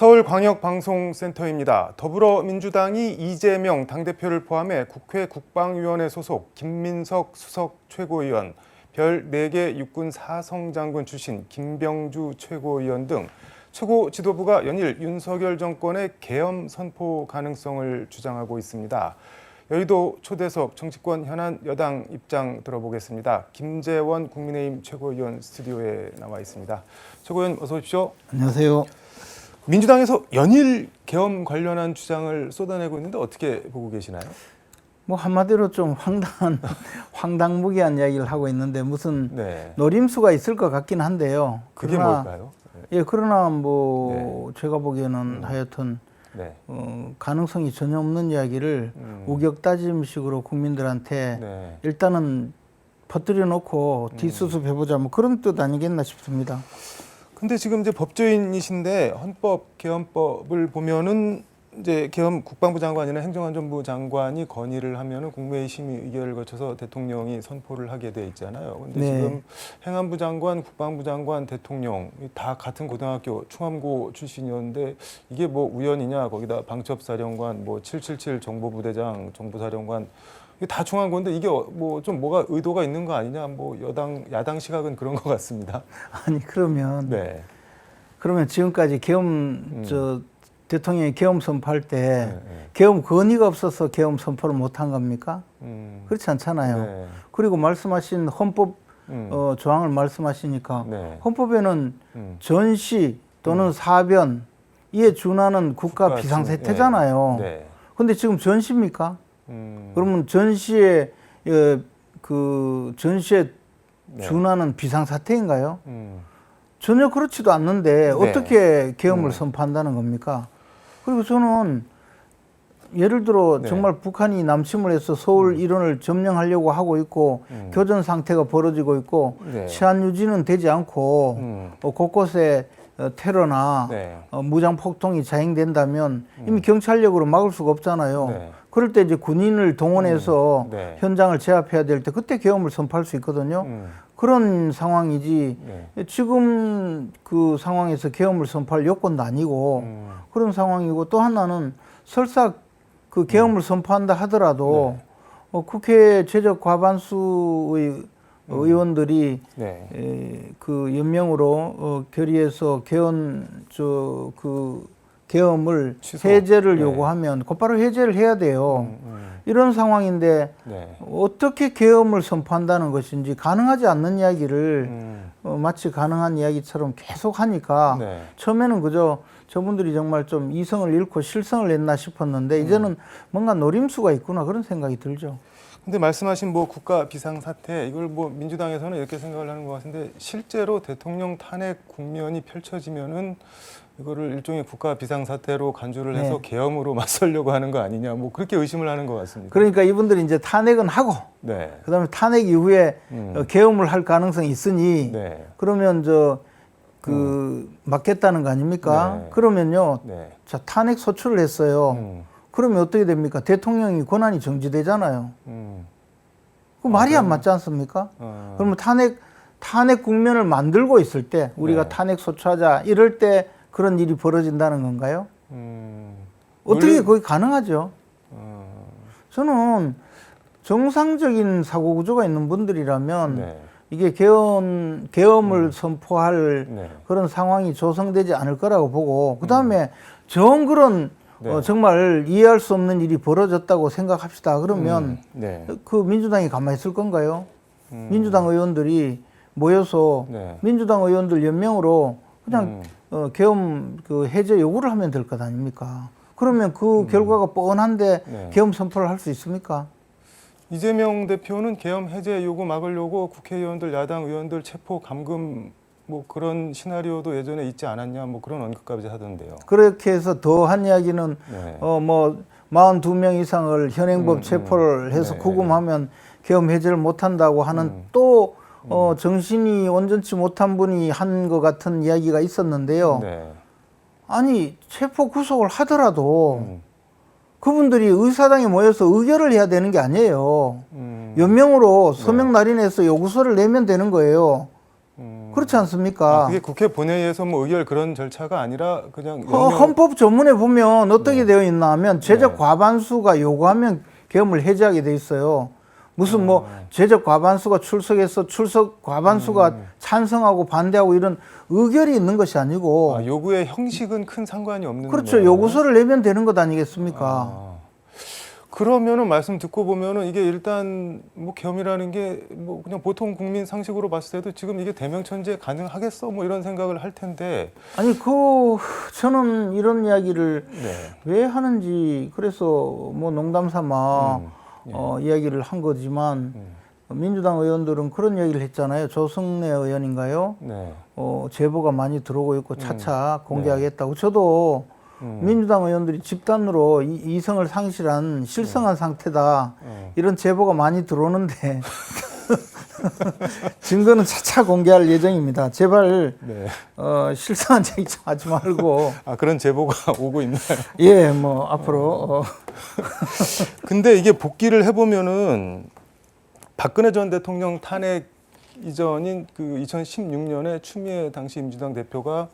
서울광역방송센터입니다. 더불어민주당이 이재명 당대표를 포함해 국회 국방위원회 소속 김민석 수석 최고위원, 별 4개 육군 사성장군 출신 김병주 최고위원 등 최고 지도부가 연일 윤석열 정권의 계엄 선포 가능성을 주장하고 있습니다. 여의도 초대석 정치권 현안 여당 입장 들어보겠습니다. 김재원 국민의힘 최고위원 스튜디오에 나와 있습니다. 최고위원 어서 오십시오. 안녕하세요. 민주당에서 연일 계엄 관련한 주장을 쏟아내고 있는데 어떻게 보고 계시나요? 뭐 한마디로 좀 황당한 황당무계한 이야기를 하고 있는데 무슨 네. 노림수가 있을 것 같긴 한데요. 그게 그러나, 뭘까요? 예, 그러나 뭐 제가 보기에는 하여튼 네. 어, 가능성이 전혀 없는 이야기를 음. 우격다짐식으로 국민들한테 네. 일단은 퍼뜨려 놓고 뒷수습 해보자 뭐 그런 뜻 아니겠나 싶습니다. 근데 지금 이제 법조인이신데 헌법 개헌법을 보면은 이제 계엄 국방부 장관이나 행정안전부 장관이 건의를 하면은 국무회의 심의 의결을 거쳐서 대통령이 선포를 하게 돼 있잖아요. 근데 네. 지금 행안부 장관, 국방부 장관, 대통령 다 같은 고등학교 충암고 출신이었는데 이게 뭐 우연이냐? 거기다 방첩사령관, 뭐 777 정보부대장, 정보사령관 이게 다 중앙고인데 이게 뭐 좀 뭐가 의도가 있는 거 아니냐? 뭐 여당 야당 시각은 그런 것 같습니다. 아니 그러면 네. 그러면 지금까지 계엄 저 대통령이 계엄 선포할 때 네, 네. 계엄 건의가 없어서 계엄 선포를 못한 겁니까? 음. 그렇지 않잖아요. 네. 그리고 말씀하신 헌법 음. 어, 조항을 말씀하시니까 네. 헌법에는 음. 전시 또는 사변 이에 준하는 국가 국가 비상사태잖아요. 네. 네. 근데 지금 전시입니까? 음. 그러면 전시에 예, 그 전시에 네. 준하는 비상 사태인가요? 음. 전혀 그렇지도 않는데 네. 어떻게 계엄을 음. 선포한다는 겁니까? 그리고 저는 예를 들어 네. 정말 북한이 남침을 해서 서울 일원을 점령하려고 하고 있고 음. 교전 상태가 벌어지고 있고 네. 치안 유지는 되지 않고 음. 어, 곳곳에 어, 테러나 네. 어, 무장 폭동이 자행된다면 이미 경찰력으로 막을 수가 없잖아요. 네. 그럴 때 이제 군인을 동원해서 음. 네. 현장을 제압해야 될 때 그때 계엄을 선포할 수 있거든요. 음. 그런 상황이지 네. 지금 그 상황에서 계엄을 선포할 요건도 아니고 음. 그런 상황이고 또 하나는 설사 그 계엄을 선포한다 하더라도 네. 어, 국회 최적 과반수의 의원들이 네. 에, 그 연명으로 어, 결의해서 개헌 저그 계엄을 취소. 해제를 네. 요구하면 곧바로 해제를 해야 돼요. 음, 음. 이런 상황인데 네. 어떻게 계엄을 선포한다는 것인지 가능하지 않는 이야기를 음. 어, 마치 가능한 이야기처럼 계속 하니까 네. 처음에는 그저 저분들이 정말 좀 이성을 잃고 실성을 냈나 싶었는데 음. 이제는 뭔가 노림수가 있구나 그런 생각이 들죠. 근데 말씀하신 뭐 국가 비상 사태 이걸 뭐 민주당에서는 이렇게 생각을 하는 것 같은데 실제로 대통령 탄핵 국면이 펼쳐지면은 이거를 일종의 국가 비상 사태로 간주를 해서 네. 계엄으로 맞설려고 하는 거 아니냐 뭐 그렇게 의심을 하는 것 같습니다. 그러니까 이분들이 이제 탄핵은 하고 네. 그다음에 탄핵 이후에 음. 어, 계엄을 할 가능성이 있으니 네. 그러면 저그 맞겠다는 거 아닙니까? 네. 그러면요. 네. 자 탄핵 소추를 했어요. 음. 그러면 어떻게 됩니까? 대통령이 권한이 정지되잖아요. 음. 그 말이 안 맞지 않습니까? 어. 그러면 탄핵 탄핵 국면을 만들고 있을 때 우리가 네. 탄핵 소추하자 이럴 때 그런 일이 벌어진다는 건가요? 음. 어떻게 원래- 거기 가능하죠? 어. 저는 정상적인 사고 구조가 있는 분들이라면 네. 이게 계엄 계엄을 선포할 네. 그런 상황이 조성되지 않을 거라고 보고 그 다음에 정 그런 음. 네. 어, 정말 이해할 수 없는 일이 벌어졌다고 생각합시다. 그러면 음. 네. 그 민주당이 가만히 있을 건가요? 음. 민주당 의원들이 모여서 네. 민주당 의원들 연명으로 그냥 음. 어, 계엄 그 해제 요구를 하면 될 것 아닙니까? 그러면 그 결과가 뻔한데 음. 네. 계엄 선포를 할 수 있습니까? 이재명 대표는 계엄 해제 요구 막으려고 국회의원들, 야당 의원들 체포 감금 뭐 그런 시나리오도 예전에 있지 않았냐 뭐 그런 언급까지 하던데요. 그렇게 해서 더한 이야기는 네. 어뭐 42명 이상을 현행법 음, 체포를 음. 해서 네. 구금하면 계엄 해제를 못 한다고 하는 음. 또 어, 정신이 온전치 못한 분이 한 것 같은 이야기가 있었는데요. 네. 아니 체포 구속을 하더라도 음. 그분들이 의사당에 모여서 의결을 해야 되는 게 아니에요. 음. 연명으로 서명 날인해서 요구서를 내면 되는 거예요. 음. 그렇지 않습니까? 아, 그게 국회 본회의에서 뭐 의결 그런 절차가 아니라 그냥 허- 영명- 헌법 전문에 보면 어떻게 네. 되어 있나 하면 제적 네. 과반수가 요구하면 계엄을 해제하게 돼 있어요. 무슨 뭐 아. 제적 과반수가 출석해서 출석 과반수가 음. 찬성하고 반대하고 이런 의결이 있는 것이 아니고 아, 요구의 형식은 큰 상관이 없는 그렇죠. 거예요. 요구서를 내면 되는 것 아니겠습니까? 아, 그러면은 말씀 듣고 보면은 이게 일단 뭐 계엄이라는 게 뭐 그냥 보통 국민 상식으로 봤을 때도 지금 이게 대명천재 가능하겠어 뭐 이런 생각을 할 텐데 아니 그 저는 이런 이야기를 네. 왜 하는지 그래서 뭐 농담 삼아 음, 예. 어, 이야기를 한 거지만 음, 민주당 의원들은 그런 얘기를 했잖아요. 조승래 의원인가요? 네. 어, 제보가 많이 들어오고 있고 차차 공개하겠다고. 저도 음, 민주당 의원들이 집단으로 이, 이성을 상실한 실성한 상태다. 어. 이런 제보가 많이 들어오는데 증거는 차차 공개할 예정입니다. 제발 네. 어, 실성한 얘기 좀 하지 말고 아 그런 제보가 오고 있나요? 예, 뭐 앞으로 어, 근데 이게 복귀를 해보면은 박근혜 전 대통령 탄핵 이전인 그 2016년에 추미애 당시 민주당 대표가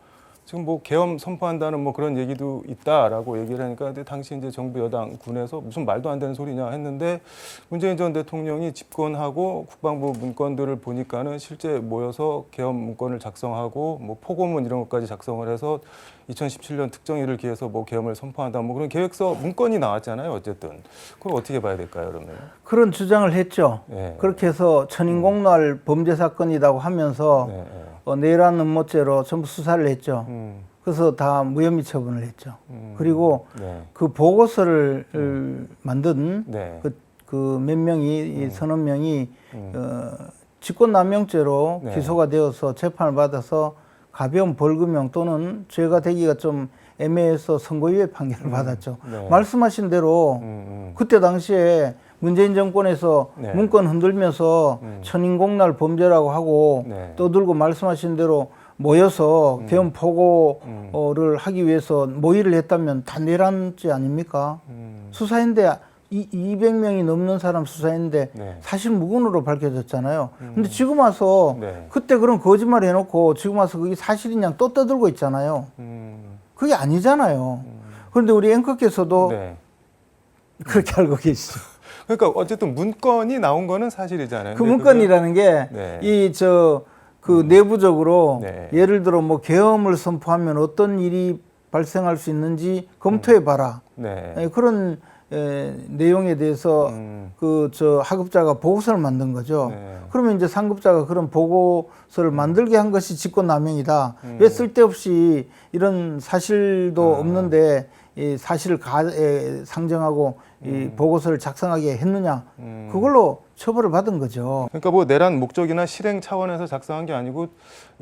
지금 뭐 계엄 선포한다는 뭐 그런 얘기도 있다라고 얘기를 하니까 근데 당시 이제 정부 여당 군에서 무슨 말도 안 되는 소리냐 했는데 문재인 전 대통령이 집권하고 국방부 문건들을 보니까는 실제 모여서 계엄 문건을 작성하고 뭐 포고문 이런 것까지 작성을 해서 2017년 특정일을 기해서 뭐 계엄을 선포한다 뭐 그런 계획서 문건이 나왔잖아요 어쨌든 그걸 어떻게 봐야 될까요 그러면? 그런 주장을 했죠. 예. 그렇게 해서 천인공날 범죄 사건이라고 하면서 네, 네. 어, 내란 음모죄로 전부 수사를 했죠. 음, 그래서 다 무혐의 처분을 했죠. 음, 그리고 네, 그 보고서를 만든 네, 그몇 명이 이 서너 명이 음. 어, 직권남용죄로 네. 기소가 되어서 재판을 받아서 가벼운 벌금형 또는 죄가 되기가 좀 애매해서 선고유예 판결을 받았죠. 네. 말씀하신 대로 음, 음. 그때 당시에 문재인 정권에서 네. 문건 흔들면서 음. 천인공날 범죄라고 하고 네. 떠들고 말씀하신 대로 모여서 계엄 포고를 하기 위해서 모의를 했다면 다 내란죄 아닙니까? 음, 수사인데 이 200명이 넘는 사람 수사인데 네. 사실 무근으로 밝혀졌잖아요. 근데 지금 와서 네. 그때 그런 거짓말 해놓고 지금 와서 그게 사실이냐 또 떠들고 있잖아요. 음, 그게 아니잖아요. 그런데 우리 앵커께서도 네. 그렇게 알고 계시죠. 그러니까 어쨌든 문건이 나온 거는 사실이잖아요. 그 문건이라는 네. 게이저그 내부적으로 네. 예를 들어 뭐 계엄을 선포하면 어떤 일이 발생할 수 있는지 검토해 봐라. 그게- 네. 예, 그런 에, 내용에 대해서 음, 그저 하급자가 보고서를 만든 거죠. 네. 그러면 이제 상급자가 그런 보고서를 만들게 한 것이 직권남용이다. 음. 왜 쓸데없이 이런 사실도 아. 없는데 이 사실을 가, 에, 상정하고 이 보고서를 작성하게 했느냐? 음. 그걸로 처벌을 받은 거죠. 그러니까 뭐 내란 목적이나 실행 차원에서 작성한 게 아니고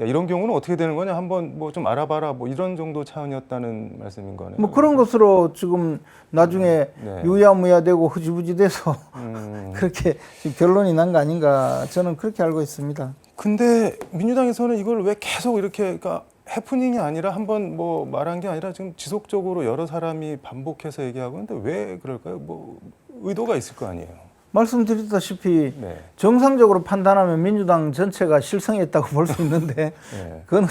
야, 이런 경우는 어떻게 되는 거냐 한번 뭐 좀 알아봐라 뭐 이런 정도 차원이었다는 말씀인 거네요. 뭐 그런 것으로 지금 나중에 네. 유야무야 되고 흐지부지 돼서 음. 그렇게 결론이 난 거 아닌가 저는 그렇게 알고 있습니다. 근데 민주당에서는 이걸 왜 계속 이렇게 그러니까 해프닝이 아니라 한번 뭐 말한 게 아니라 지금 지속적으로 여러 사람이 반복해서 얘기하고 있는데 왜 그럴까요? 뭐 의도가 있을 거 아니에요. 말씀드렸다시피 네. 정상적으로 판단하면 민주당 전체가 실성했다고 볼 수 있는데 네. 그거는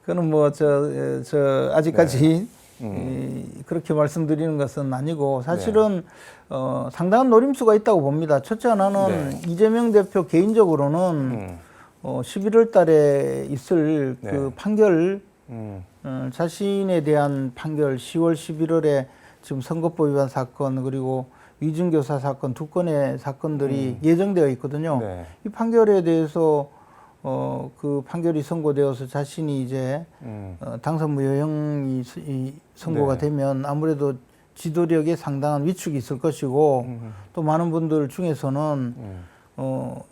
그거는 뭐저 저 아직까지 음. 이, 그렇게 말씀드리는 것은 아니고 사실은 어, 상당한 노림수가 있다고 봅니다. 첫째 하나는 네. 이재명 대표 개인적으로는 음. 어, 11월 달에 있을 네. 그 판결 음. 어, 자신에 대한 판결 10월 11월에 지금 선거법 위반 사건 그리고 위증교사 사건 두 건의 사건들이 예정되어 있거든요. 음. 네. 이 판결에 대해서 어, 그 판결이 선고되어서 자신이 이제 음. 어, 당선 무효형이 스- 이 선고가 네. 되면 아무래도 지도력에 상당한 위축이 있을 것이고 음. 또 많은 분들 중에서는 음. 어,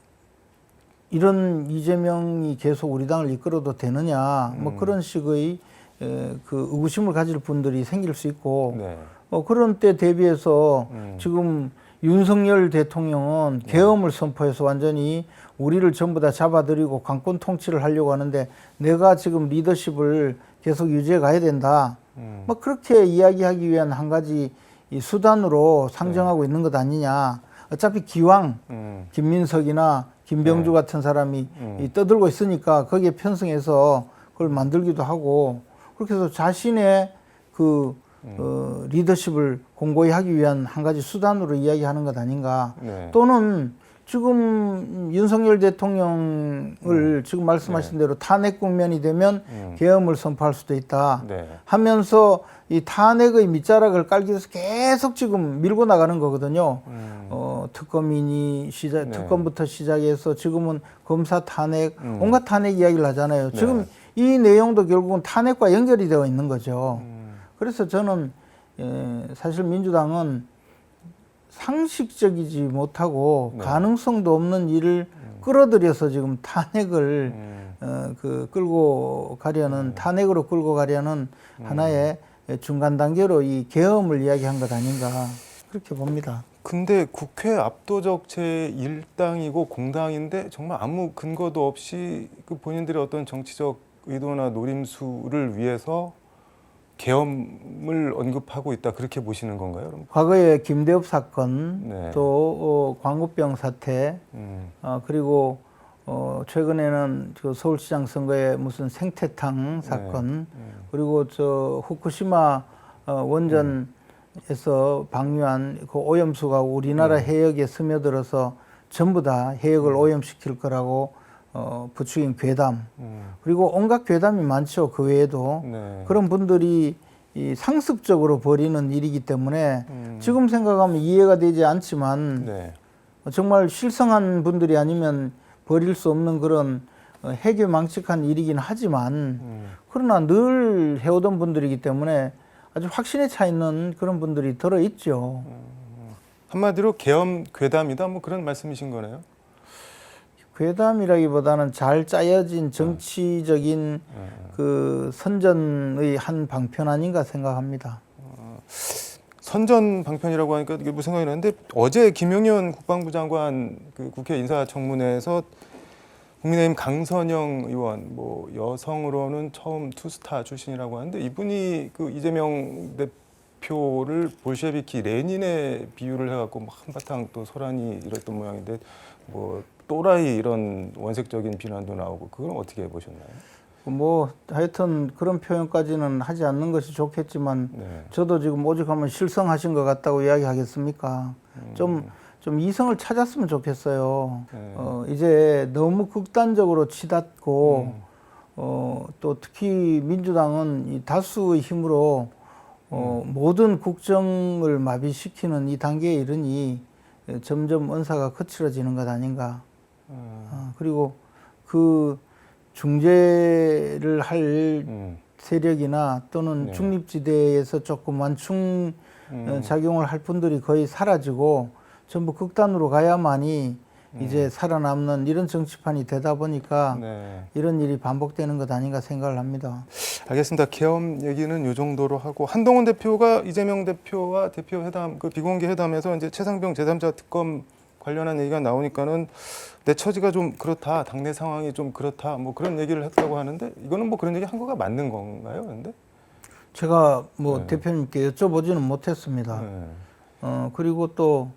이런 이재명이 계속 우리 당을 이끌어도 되느냐 음. 뭐 그런 식의 에, 그 의구심을 가질 분들이 생길 수 있고 네. 어, 그런 때 대비해서 음. 지금 윤석열 대통령은 계엄을 선포해서 완전히 우리를 전부 다 잡아들이고 강권 통치를 하려고 하는데 내가 지금 리더십을 계속 유지해 가야 된다. 음. 뭐 그렇게 이야기하기 위한 한 가지 이 수단으로 상정하고 있는 것 아니냐. 어차피 기왕 음. 김민석이나 김병주 네. 같은 사람이 음. 이 떠들고 있으니까 거기에 편승해서 그걸 만들기도 하고 그렇게 해서 자신의 그 음. 어, 리더십을 공고히 하기 위한 한 가지 수단으로 이야기하는 것 아닌가. 네. 또는 지금 윤석열 대통령을 지금 말씀하신 대로 탄핵 국면이 되면 음. 계엄을 선포할 수도 있다. 네. 하면서 이 탄핵의 밑자락을 깔기 위해서 계속 지금 밀고 나가는 거거든요. 음. 어, 특검이니 시작, 네. 특검부터 시작해서 지금은 검사 탄핵, 음. 온갖 탄핵 이야기를 하잖아요. 네. 지금 이 내용도 결국은 탄핵과 연결이 되어 있는 거죠. 음. 그래서 저는 에, 사실 민주당은 상식적이지 못하고 네. 가능성도 없는 일을 끌어들여서 지금 탄핵을 음. 어, 그 끌고 가려는 탄핵으로 끌고 가려는 하나의 중간 단계로 이 계엄을 이야기한 것 아닌가 그렇게 봅니다. 근데 국회 압도적 제1당이고 공당인데 정말 아무 근거도 없이 그 본인들의 어떤 정치적 의도나 노림수를 위해서 계엄을 언급하고 있다 그렇게 보시는 건가요? 그럼? 과거에 김대엽 사건 네. 또 어, 광우병 사태 음. 어, 그리고 어, 최근에는 그 서울시장 선거에 무슨 생태탕 사건 음. 그리고 저 후쿠시마 어, 원전에서 방류한 그 오염수가 우리나라 네. 해역에 스며들어서 전부 다 해역을 오염시킬 거라고 어, 부추긴 괴담 음. 그리고 온갖 괴담이 많죠 그 외에도 네. 그런 분들이 이 상습적으로 벌이는 일이기 때문에 음. 지금 생각하면 이해가 되지 않지만 네. 정말 실성한 분들이 아니면 버릴 수 없는 그런 어, 해괴망측한 일이긴 하지만 음. 그러나 늘 해오던 분들이기 때문에 아주 확신에 차 있는 그런 분들이 들어 있죠. 한마디로 계엄 괴담이다 뭐 그런 말씀이신 거네요. 괴담이라기보다는 잘 짜여진 정치적인 네. 그 선전의 한 방편 아닌가 생각합니다. 선전 방편이라고 하니까 이게 무슨 생각이 나는데 어제 김용현 국방부 장관 그 국회 인사청문회에서 국민의힘 강선영 의원 뭐 여성으로는 처음 투스타 출신이라고 하는데 이분이 그 이재명 대표 를 볼셰비키 레닌에 비유를 해갖고 막 한바탕 또 소란이 일었던 모양인데 뭐 또라이 이런 원색적인 비난도 나오고 그건 어떻게 보셨나요? 뭐 하여튼 그런 표현까지는 하지 않는 것이 좋겠지만 네. 저도 지금 오죽하면 실성하신 것 같다고 이야기하겠습니까? 좀, 좀 이성을 찾았으면 좋겠어요. 네. 어, 이제 너무 극단적으로 치닫고, 음. 어, 또 특히 민주당은 이 다수의 힘으로 어, 음. 모든 국정을 마비시키는 이 단계에 이르니 점점 언사가 거칠어지는 것 아닌가. 음. 어, 그리고 그 중재를 할 음. 세력이나 또는 네. 중립지대에서 조금 완충 음. 어, 작용을 할 분들이 거의 사라지고 전부 극단으로 가야만이 이제 살아남는 이런 정치판이 되다 보니까 음. 네. 이런 일이 반복되는 것 아닌가 생각을 합니다. 알겠습니다. 계엄 얘기는 요 정도로 하고 한동훈 대표가 이재명 대표와 대표 회담 그 비공개 회담에서 이제 최상병 제3자 특검 관련한 얘기가 나오니까는 내 처지가 좀 그렇다, 당내 상황이 좀 그렇다, 뭐 그런 얘기를 했다고 하는데 이거는 뭐 그런 얘기 한 거가 맞는 건가요? 근데 제가 뭐 네. 대표님께 여쭤보지는 못했습니다. 네. 어, 그리고 또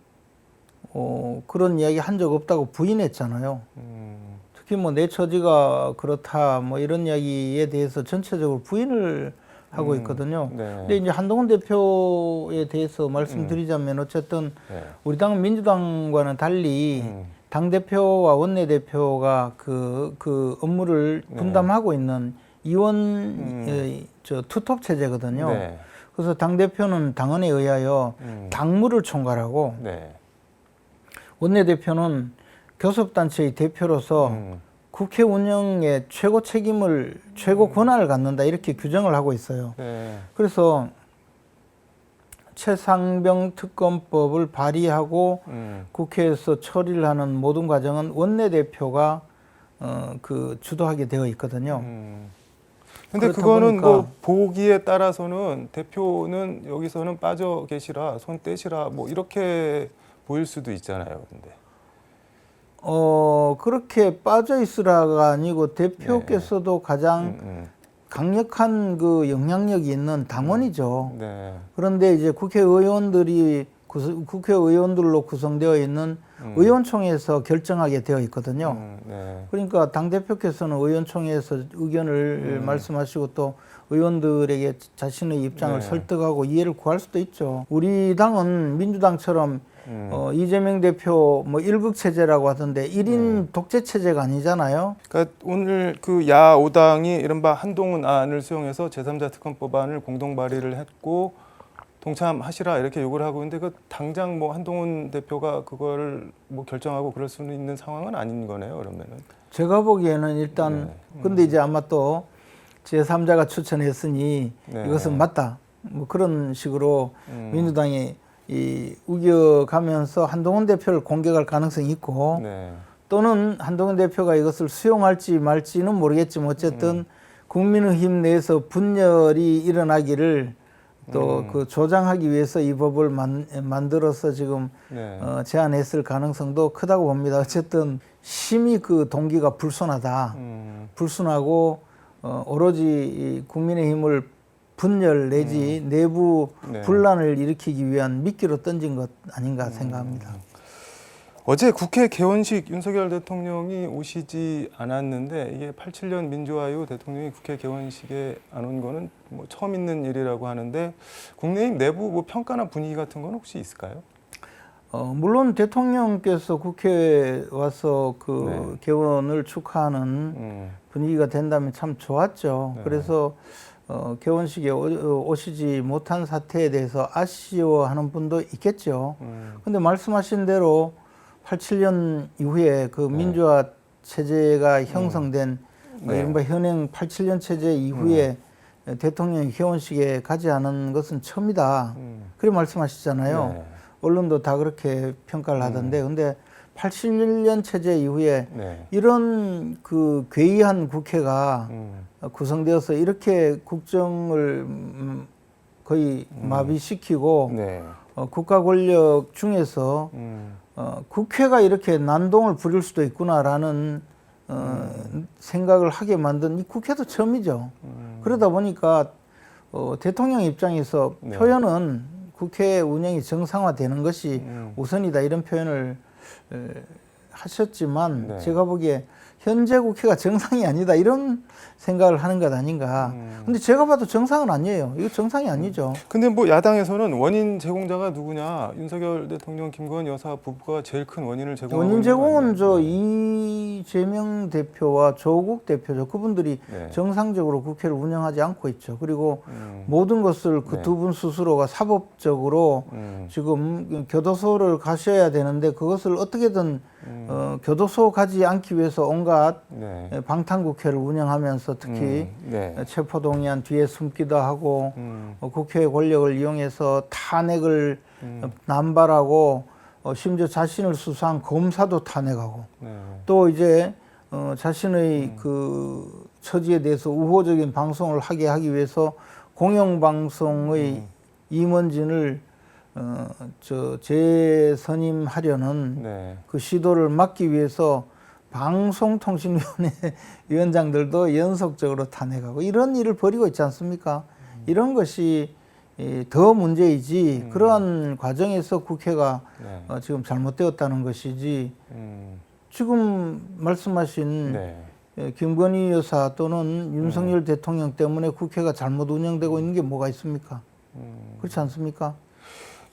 어, 그런 이야기 한 적 없다고 부인했잖아요. 음, 특히 뭐 내 처지가 그렇다 뭐 이런 이야기에 대해서 전체적으로 부인을 하고 음, 있거든요. 네. 근데 이제 한동훈 대표에 대해서 말씀드리자면 어쨌든 네. 우리 당 민주당과는 달리 음, 당 대표와 원내 대표가 그, 그 업무를 네. 분담하고 있는 이원 음. 의저 투톱 체제거든요. 네. 그래서 당 대표는 당원에 의하여 음, 당무를 총괄하고 네. 원내 대표는 교섭단체의 대표로서 음, 국회 운영의 최고 책임을 최고 권한을 갖는다 이렇게 규정을 하고 있어요. 네. 그래서 최상병 특검법을 발의하고 음, 국회에서 처리를 하는 모든 과정은 원내 대표가 어, 그 주도하게 되어 있거든요. 음. 근데 그거는 보니까- 뭐 보기에 따라서는 대표는 여기서는 빠져 계시라 손 떼시라 뭐 이렇게 보일 수도 있잖아요. 근데 어 그렇게 빠져 있으라가 아니고 대표께서도 가장 음, 음. 강력한 그 영향력이 있는 당원이죠. 네. 그런데 이제 국회의원들이 구- 국회의원들로 구성되어 있는 의원총회에서 결정하게 되어 있거든요. 음, 네. 그러니까 당 대표께서는 의원총회에서 의견을 음. 말씀하시고 또 의원들에게 자신의 입장을 네. 설득하고 이해를 구할 수도 있죠. 우리 당은 민주당처럼 음. 어, 이재명 대표 뭐 일극 체제라고 하던데 일인 네. 독재 체제가 아니잖아요. 그러니까 오늘 그 야오당이 이른바 한동훈 안을 수용해서 제3자 특검법안을 공동 발의를 했고 동참하시라 이렇게 요구를 하고 있는데 그 당장 뭐 한동훈 대표가 그걸 뭐 결정하고 그럴 수는 있는 상황은 아닌 거네요. 그러면은. 제가 보기에는 일단 네. 근데 이제 아마 또 제3자가 추천했으니 네. 이것은 맞다. 뭐 그런 식으로 음. 민주당이 이 우겨가면서 한동훈 대표를 공격할 가능성이 있고 네. 또는 한동훈 대표가 이것을 수용할지 말지는 모르겠지만 어쨌든 음. 국민의힘 내에서 분열이 일어나기를 또 음. 그 조장하기 위해서 이 법을 만, 만들어서 지금 네. 어, 제안했을 가능성도 크다고 봅니다. 어쨌든 심히 그 동기가 불순하다. 음. 불순하고 어, 오로지 이 국민의힘을 분열 내지 내부 음. 네. 분란을 일으키기 위한 미끼로 던진 것 음. 아닌가 생각합니다. 어제 국회 개원식 윤석열 대통령이 오시지 않았는데 이게 87년 민주화 이후 대통령이 국회 개원식에 안 온 거는 뭐 처음 있는 일이라고 하는데 국내임 내부 뭐 평가나 분위기 같은 건 혹시 있을까요? 어, 물론 대통령께서 국회에 와서 그 네. 개원을 축하하는 음. 분위기가 된다면 참 좋았죠. 네. 그래서 어, 개원식에 오, 어, 오시지 못한 사태에 대해서 아쉬워하는 분도 있겠죠. 음. 근데 말씀하신 대로 87년 이후에 그 네. 민주화 체제가 형성된 어, 네. 이른바 현행 87년 체제 이후에 대통령이 개원식에 가지 않은 것은 처음이다. 음. 그래 말씀하시잖아요. 네. 언론도 다 그렇게 평가를 하던데 근데 81년 체제 이후에 네. 이런 그 괴이한 국회가 음. 구성되어서 이렇게 국정을 음, 거의 마비시키고 네. 어, 국가 권력 중에서 음. 어, 국회가 이렇게 난동을 부릴 수도 있구나라는 어, 생각을 하게 만든 이 국회도 처음이죠. 음. 그러다 보니까 어, 대통령 입장에서 네. 표현은 국회 운영이 정상화되는 것이 음. 우선이다 이런 표현을 에, 하셨지만 네. 제가 보기에 현재 국회가 정상이 아니다 이런 생각을 하는 것 아닌가. 음. 근데 제가 봐도 정상은 아니에요. 이거 정상이 아니죠. 근데 뭐 야당에서는 원인 제공자가 누구냐 윤석열 대통령 김건희 여사 부부가 제일 큰 원인을 제공하고 원인 제공은? 저 네. 이재명 대표와 조국 대표죠. 그분들이 네. 정상적으로 국회를 운영하지 않고 있죠. 그리고 음. 모든 것을 그 네. 두분 스스로가 사법적으로 음. 지금 교도소를 가셔야 되는데 그것을 어떻게든 음. 어, 교도소 가지 않기 위해서 온갖 네. 방탄국회를 운영하면서 특히 음. 네. 체포동의안 뒤에 숨기도 하고 음. 어, 국회의 권력을 이용해서 탄핵을 음. 어, 남발하고 어, 심지어 자신을 수사한 검사도 탄핵하고 네. 또 이제 어, 자신의 음. 그 처지에 대해서 우호적인 방송을 하게 하기 위해서 공영방송의 음. 임원진을 어, 저 재선임하려는 네. 그 시도를 막기 위해서 방송통신위원회 위원장들도 연속적으로 탄핵하고 이런 일을 벌이고 있지 않습니까? 이런 것이 이, 더 문제이지 음. 그러한 과정에서 국회가 네. 어, 지금 잘못되었다는 것이지 음. 지금 말씀하신 네. 예, 김건희 여사 또는 윤석열 대통령 때문에 국회가 잘못 운영되고 있는 게 뭐가 있습니까? 음. 그렇지 않습니까?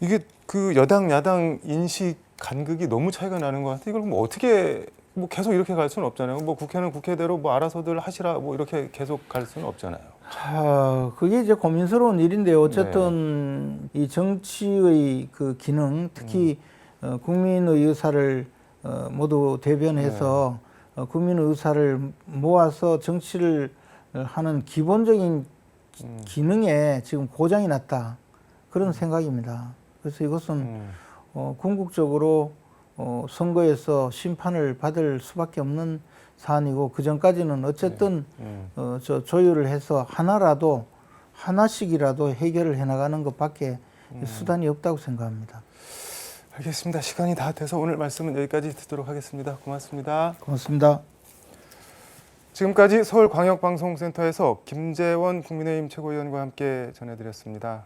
이게 그 여당 야당 인식 간극이 너무 차이가 나는 것 같아요. 이걸 뭐 어떻게 뭐 계속 이렇게 갈 수는 없잖아요. 뭐 국회는 국회대로 뭐 알아서들 하시라 뭐 이렇게 계속 갈 수는 없잖아요. 자, 그게 이제 고민스러운 일인데요. 어쨌든 이 정치의 그 기능, 특히 어, 국민의 의사를 어, 모두 대변해서 어, 국민의 의사를 모아서 정치를 어, 하는 기본적인 기- 음. 기능에 지금 고장이 났다. 그런 생각입니다. 그래서 이것은 음. 어, 궁극적으로 어, 선거에서 심판을 받을 수밖에 없는 사안이고 그 전까지는 어쨌든 음. 어, 저 조율을 해서 하나라도 하나씩이라도 해결을 해나가는 것밖에 수단이 없다고 생각합니다. 알겠습니다. 시간이 다 돼서 오늘 말씀은 여기까지 듣도록 하겠습니다. 고맙습니다. 고맙습니다. 지금까지 서울광역방송센터에서 김재원 국민의힘 최고위원과 함께 전해드렸습니다.